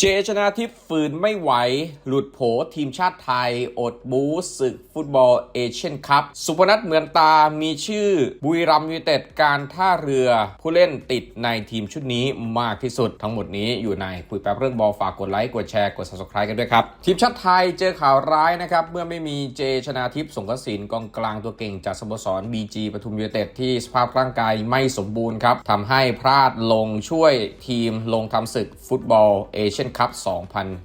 เจชนาทิพย์ฝืนไม่ไหว หลุดโผทีมชาติไทย อดบูศึกฟุตบอลเอเชียนคัพสุพนัทเหมือนตามีชื่อ บุรีรัมยูเต็ดการท่าเรือ ผู้เล่นติดในทีมชุดนี้มากที่สุด ทั้งหมดนี้อยู่ในคุยแป๊บเรื่องบอลฝากกดไลค์ กดแชร์ กด subscribe กันด้วยครับ ทีมชาติไทยเจอข่าวร้ายนะครับ เมื่อไม่มีเจชนาทิพย์สงกระสินกองกลางตัวเก่งจากสโมสร BG ปทุมยูเต็ดที่สภาพร่างกายไม่สมบูรณ์ครับทำให้พลาดลงช่วยทีมลงทำศึกฟุตบอลเอเชียนคัพ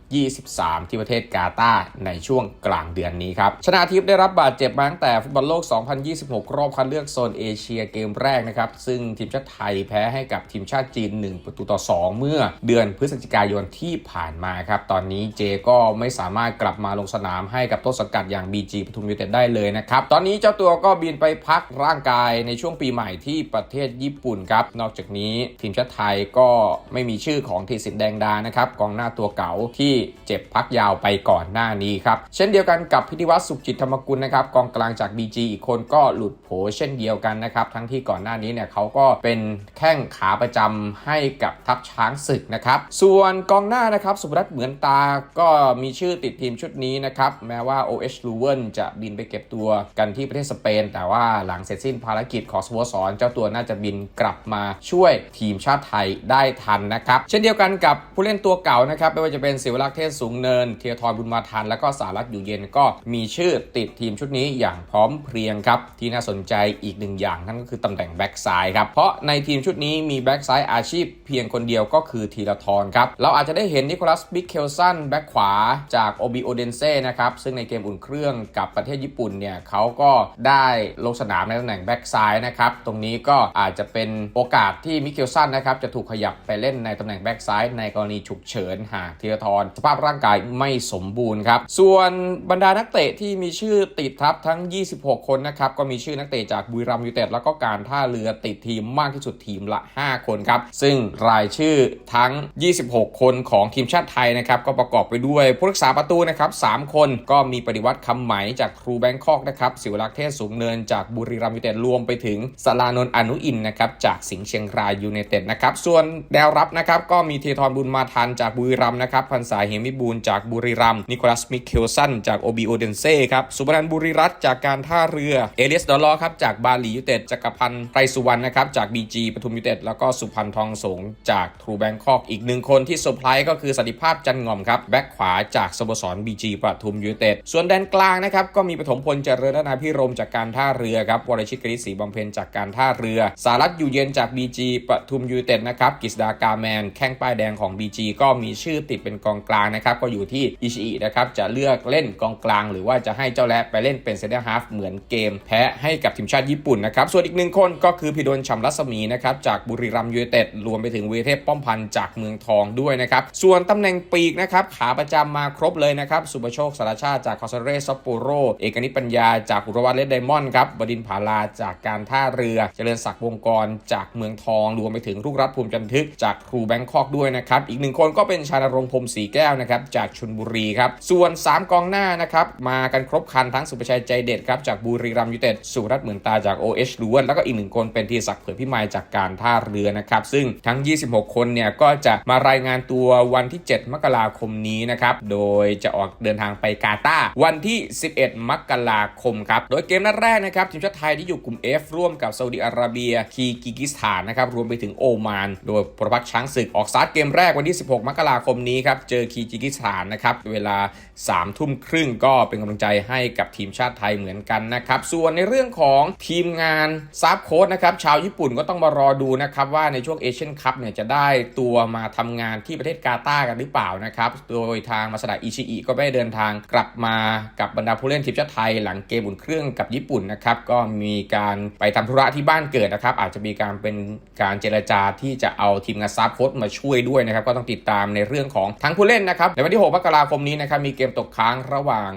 2023 ที่ประเทศกาตาร์ในช่วงกลางเดือนนี้ครับ ชนาทิพย์ได้รับบาดเจ็บมาตั้งแต่ฟุตบอลโลก 2026 รอบคัดเลือกโซนเอเชียเกมแรกนะครับ ซึ่งทีมชาติไทยแพ้ให้กับทีมชาติจีน 1 ประตูต่อ 2 เมื่อเดือนพฤศจิกายนที่ผ่านมาครับ ตอนนี้เจก็ไม่สามารถกลับมาลงสนามให้กับต้นสังกัดอย่าง BG ปทุมยูเต็ดได้เลยนะครับ ตอนนี้เจ้าตัวก็บินไปพักร่างกายในช่วงปีใหม่ที่ประเทศญี่ปุ่นครับ นอกจากนี้ทีมชาติไทยก็ไม่มีชื่อของทีสินแดงดานะครับกองหน้าตัวเก่าที่เจ็บพักยาวไปก่อนหน้านี้ครับ เช่นเดียวกันกับพิธีวัตรสุขจิตธรรมกุลนะครับกองกลางจาก BG อีกคนก็หลุดโผเช่นเดียวกันนะครับ ทั้งที่ก่อนหน้านี้เนี่ยเขาก็เป็นแข้งขาประจำให้กับทัพช้างศึกนะครับ ส่วนกองหน้านะครับสุรัตน์เหมือนตาก็มีชื่อติดทีมชุดนี้นะครับ แม้ว่า OH l u v e n จะบินไปเก็บตัวกันที่ประเทศสเปน แต่ว่าหลังเสร็จสิ้นภารกิจของสโมสรเจ้าตัวน่าจะบินกลับมาช่วยทีมชาติไทยได้ทันนะครับ เช่นเดียวกันกับผู้เล่นตัวเก่านะครับไม่ว่าจะเป็นศิวรักษ์เทศสูงเนิน เทียทรบุญมาทัน แล้วก็สารัตอยู่เย็นก็มีชื่อติดทีมชุดนี้อย่างพร้อมเพรียงครับ ที่น่าสนใจอีกหนึ่งอย่างนั่นก็คือตำแหน่งแบ็กซ้ายครับ เพราะในทีมชุดนี้มีแบ็กซ้ายอาชีพเพียงคนเดียวก็คือธีรทรครับ เราอาจจะได้เห็นนิโคลัสบิกเคลสันแบ็กขวาจากโอบิโอเดนเซ่นะครับ ซึ่งในเกมอุ่นเครื่องกับประเทศญี่ปุ่นเนี่ยเขาก็ได้ลงสนามในตำแหน่งแบ็กซ้ายนะครับ ตรงนี้ก็อาจจะเป็นโอกาสที่มิเคลสันนะครับจะถูกขยับไปเล่นในตำแหน่งแบ็กซ้ายในกรณีฉุกเฉินหากธีรทรสภาพร่างกายไม่สมบูรณ์ครับ ส่วนบรรดานักเตะที่มีชื่อติดทัพทั้ง 26 คนนะครับ ก็มีชื่อนักเตะจากบุรีรัมย์ยูไนเต็ดแล้วก็การท่าเรือติดทีมมากที่สุดทีมละ 5 คนครับ ซึ่งรายชื่อทั้ง 26 คนของทีมชาติไทยนะครับ ก็ประกอบไปด้วยผู้รักษาประตูนะครับ 3 คนก็มีปฏิวัติคำไหมจากครูแบงคอกนะครับศิวรักษ์เทศสูงเนินจากบุรีรัมย์ยูไนเต็ดรวมไปถึงสลานนท์อนุอินนะครับจากสิงห์เชียงรายยูไนเต็ดนะครับส่วนแนวรับนะครับก็มีเททรบุญมาทันจากบุุรีรัมนะครับพันสายเฮมิบูลจากบุรีรัมนิโคลัสมิเคลสันจากโอบิโอเดนเซ่ครับสุบรันบุรีรัตจากการท่าเรือเอเลสดอลลอครับจากบาหลียูเต็ดจักรพันธ์ไพรสุวรรณนะครับจากบีจีปทุมยูเต็ดแล้วก็สุพันธ์ทองสงจากทรูแบงคอกอีกหนึ่งคนที่เซอร์ไพรส์ก็คือสันติภาพจันงอมครับแบ็คขวาจากสโมสรบีจีปทุมยูเต็ดส่วนแดนกลางนะครับก็มีปฐมพลเจริญนาพิรมจากการท่าเรือครับวรชิตกฤษศรีบำเพ็ญจากการท่าเรือ สารัตอยู่เย็นจากบีจีปทุมยูเต็ดนะครับกิษดากาแมนแข้งป้ายแดงของ BG ก็มมีชื่อติดเป็นกองกลางนะครับก็อยู่ที่อิชิอินะครับจะเลือกเล่นกองกลาง หรือว่าจะให้เจ้าแรไปเล่นเป็นเซนเตอร์ฮาฟเหมือนเกมแพ้ให้กับทีมชาติญี่ปุ่นนะครับส่วนอีกหนึ่งคนก็คือพิดลชัมรัศมีนะครับจากบุรีรัมย์ยูไนเต็ดรวมไปถึงเวเทพป้อมพันธ์จากเมืองทองด้วยนะครับส่วนตำแหน่งปีกนะครับขาประจำมาครบเลยนะครับสุปโชคสารชาติจากคอสเรสซัปโปโร เอกนิปัญญาจากอุรวัตเลดไดมอนด์ครับบดินผาลาจากการท่าเรือ เจริญศักดิ์วงกรจากเมืองทองรวมไปถึงลูกรัฐภูมิจันทึกจากครูแบงคอกด้วยนะครับอีกหนึ่งคนก็เป็นชานรงพรมศรีแก้วนะครับจากชลบุรีครับ ส่วน 3 กองหน้านะครับมากันครบคันทั้งสุประชัยใจเด็ดครับจากบุรีรัมยูเต็ดสุรัตน์เหมือนตาจาก OH ล้วน แล้วก็อีกหนึ่งคนเป็นทีศักดิ์เผื่อพิมายจากการท่าเรือนะครับ ซึ่งทั้ง 26 คนเนี่ยก็จะมารายงานตัววันที่ 7 มกราคมนี้นะครับโดยจะออกเดินทางไปกาตาร์วันที่ 11 มกราคมครับโดยเกมนัดแรกนะครับทีมชาติไทยที่อยู่กลุ่ม F ร่วมกับซาอุดิอาระเบียคีกิกิสถานนะครับรวมไปถึงโอมาน โดยพลพักช้างศึกออกสตาร์ทเกมแรกวันที่ 16 มกราคมนี้ครับ เจอคีกิกิสถานนะครับ เวลา3ทุ่มครึ่งก็เป็นกำลังใจให้กับทีมชาติไทยเหมือนกันนะครับ ส่วนในเรื่องของทีมงานซับโค้ดนะครับชาวญี่ปุ่นก็ต้องมารอดูนะครับว่าในช่วงเอเชียนคัพเนี่ยจะได้ตัวมาทำงานที่ประเทศกาตาร์กันหรือเปล่านะครับ โดยทางมาสดาอิชิอิก็ได้เดินทางกลับมากับบรรดาผู้เล่นทีมชาติไทย หลังเกมอุ่นเครื่องกับญี่ปุ่นนะครับก็มีการไปทำธุระที่บ้านเกิดนะครับอาจจะมีการเป็นการเจรจาที่จะเอาทีมงานซับโค้ดมาช่วยด้วยนะครับก็ต้องติดตามในเรื่องของทั้งผู้เล่นนะครับในวันที่ 6 มกราคมนี้นะครับมีเกมตกค้างระหว่าง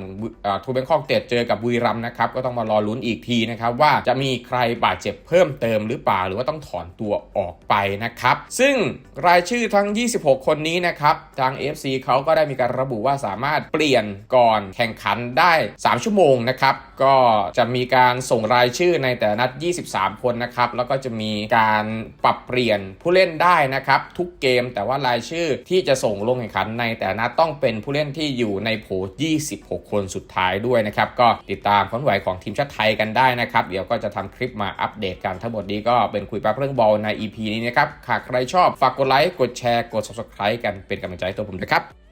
ทูเบงคอกเตดเจอกับบุรีรัมนะครับก็ต้องมารอลุ้นอีกทีนะครับว่าจะมีใครบาดเจ็บเพิ่มเติมหรือเปล่าหรือว่าต้องถอนตัวออกไปนะครับซึ่งรายชื่อทั้ง 26 คนนี้นะครับทาง FC เขาก็ได้มีการระบุว่าสามารถเปลี่ยนก่อนแข่งขันได้ 3 ชั่วโมงนะครับก็จะมีการส่งรายชื่อในแต่ละนัด 23 คนนะครับแล้วก็จะมีการปรับเปลี่ยนผู้เล่นได้นะครับทุกเกมแต่ว่ารายชื่อที่จะส่งลงแข่งขันในแต่ละนัดต้องเป็นผู้เล่นที่อยู่ในโผ26 คนสุดท้ายด้วยนะครับก็ติดตามความเคลื่อนไหวของทีมชาติไทยกันได้นะครับ เดี๋ยวก็จะทำคลิปมาอัปเดตกันทั้งหมดนี้ก็เป็นคุยแป๊บเรื่องบอลใน EP นี้นะครับหากใครชอบฝากกดไลค์กดแชร์กด subscribe กันเป็นกำลังใจให้ตัวผมนะครับ